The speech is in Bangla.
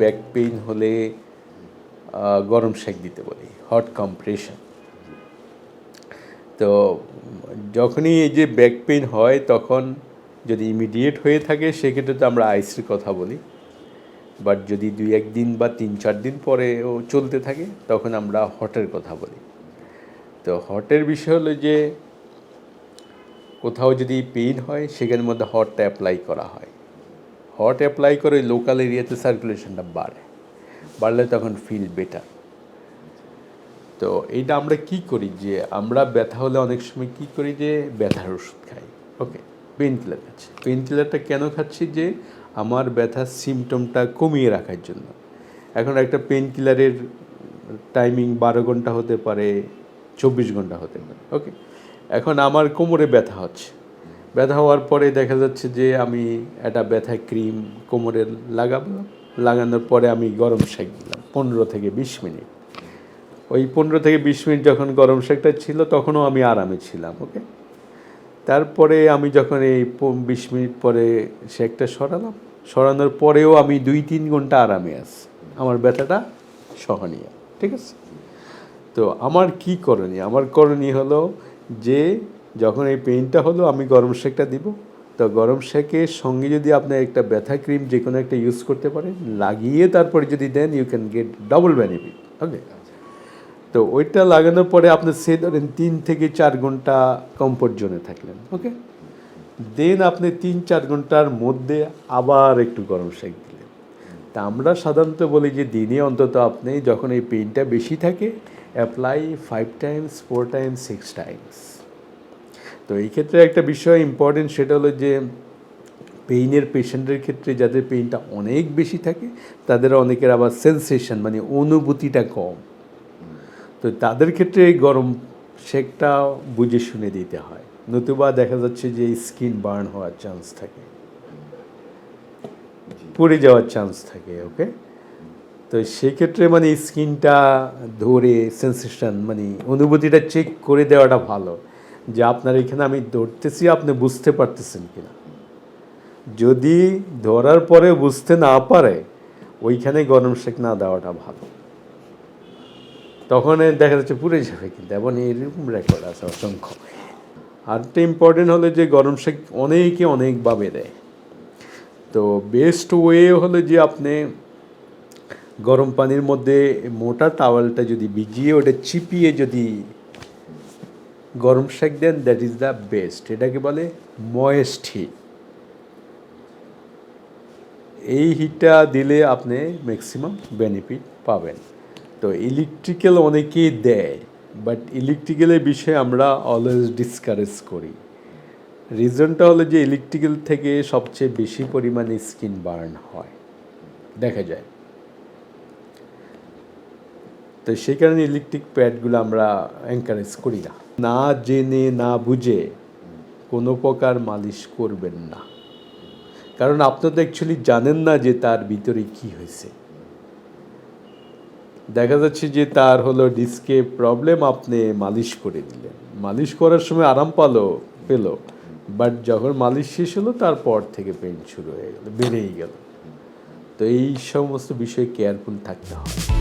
ব্যাক পেইন হলে গরম সেক দিতে বলি হট কম্প্রেশন তো, যখনই এই যে ব্যাক পেইন হয়, তখন যদি ইমিডিয়েট হয়ে থাকে, সেক্ষেত্রে তো আমরা আইসের কথা বলি। বাট যদি দুই একদিন বা তিন চার দিন পরেও চলতে থাকে, তখন আমরা হটের কথা বলি। তো হটের বিষয় হলো যে, কোথাও যদি পেইন হয়, সেখানের মধ্যে হটটা অ্যাপ্লাই করা হয়। হট অ্যাপ্লাই করে লোকাল এরিয়াতে সার্কুলেশনটা বাড়ে। বাড়লে তখন ফিল বেটার তো এইটা আমরা কি করি যে, আমরা ব্যথা হলে অনেক সময় কি করি যে, ব্যথার ওষুধ খাই। ওকে পেন কিলার খাচ্ছি। পেন কিলারটা কেন খাচ্ছি যে, আমার ব্যথার সিমটমটা কমিয়ে রাখার জন্য। এখন একটা পেন কিলারের টাইমিং বারো ঘণ্টা হতে পারে, চব্বিশ ঘণ্টা হতে পারে। ওকে এখন আমার কোমরে ব্যথা হচ্ছে। ব্যথা হওয়ার পরে দেখা যাচ্ছে যে আমি একটা ব্যথা ক্রিম কোমরে লাগাবো। লাগানোর পরে আমি গরম সেক দিলাম পনেরো থেকে বিশ মিনিট। ওই পনেরো থেকে বিশ মিনিট যখন গরম সেকটা ছিল তখনও আমি আরামে ছিলাম, ওকে? তারপরে আমি যখন এই বিশ মিনিট পরে শেকটা সরালাম, সরানোর পরেও আমি দুই তিন ঘণ্টা আরামে আছি। আমার ব্যথাটা সহনীয়, ঠিক আছে? তো আমার কি করণীয়? আমার করণীয় হলো যে যখন এই পেইনটা হলো, আমি গরম শেকটা দিব। তো গরম শেকের সঙ্গে যদি আপনি একটা ব্যথা ক্রিম যে কোনো একটা ইউজ করতে পারেন, লাগিয়ে তারপরে যদি then you can get double benefit okay তো ওইটা লাগানোর পরে আপনি সে ধরেন তিন থেকে চার ঘণ্টা কমফোর্ট জোনে থাকলেন ওকে দেন আপনি তিন চার ঘণ্টার মধ্যে আবার একটু গরম শেক দিলেন। তা আমরা সাধারণত বলি যে দিনে অন্তত আপনি যখন এই পেইনটা বেশি থাকে apply five times four times six times তো এই ক্ষেত্রে একটা বিষয় ইম্পর্টেন্ট সেটা হলো যে পেইনের পেশেন্টের ক্ষেত্রে যাদের পেইনটা অনেক বেশি থাকে, তাদের অনেকের আবার সেন্সেশন মানে অনুভূতিটা কম। তো তাদের ক্ষেত্রে এই গরম শেকটা বুঝে শুনে দিতে হয়। নতুবা দেখা যাচ্ছে যে স্কিন বার্ন হওয়ার চান্স থাকে। পুড়ে যাওয়ার চান্স থাকে ওকে তো সেক্ষেত্রে মানে স্কিনটা ধরে সেন্সেশন মানে অনুভূতিটা চেক করে দেওয়াটা ভালো। যে আপনার এখানে আমি ধরতেছি, আপনি বুঝতে পারতেছেন কিনা? যদি ধরার পরে বুঝতে না পারে, ওইখানে গরম শেক না দেওয়াটা ভালো। তখন দেখা যাচ্ছে পুড়ে যাবে কিন্তু, এবং এরকম রেকর্ড আছে অসংখ্য। আরেকটা ইম্পর্টেন্ট হলো যে গরম শেক অনেকে অনেকভাবে দেয়। তো বেস্ট ওয়ে হলো যে আপনি গরম পানির মধ্যে মোটা টাওয়ালটা যদি ভিজিয়ে, ওটা চিপিয়ে যদি গরম shake then that is the best এটাকে বলে ময়েস্ট হিট এই হিটটা দিলে আপনি ম্যাক্সিমাম বেনিফিট পাবেন। তো ইলেকট্রিক্যাল অনেকেই দেয় বাট ইলেকট্রিক্যালের বিষয়ে আমরা অলওয়েজ ডিসকারেজ করি। রিজনটা হলো যে ইলেকট্রিক্যাল থেকে সবচেয়ে বেশি পরিমাণে স্কিন বার্ন হয়। দেখা যায়। তো সেই কারণে ইলেকট্রিক প্যাডগুলো আমরা এনকারেজ করি না। না জেনে, না বুঝে কোনো প্রকার মালিশ করবেন না। কারণ আপনি তো অ্যাকচুয়ালি জানেন না যে তার ভিতরে কি হয়েছে। দেখা যাচ্ছে যে তার হলো ডিস্কে প্রবলেম, আপনি মালিশ করে দিলেন। মালিশ করার সময় আরাম পালো, পেল। বাট যখন মালিশ শেষ হলো, তারপর থেকে পেন শুরু হয়ে গেল, বেড়েই গেল। তো এই সমস্ত বিষয়ে কেয়ারফুল থাকতে হয়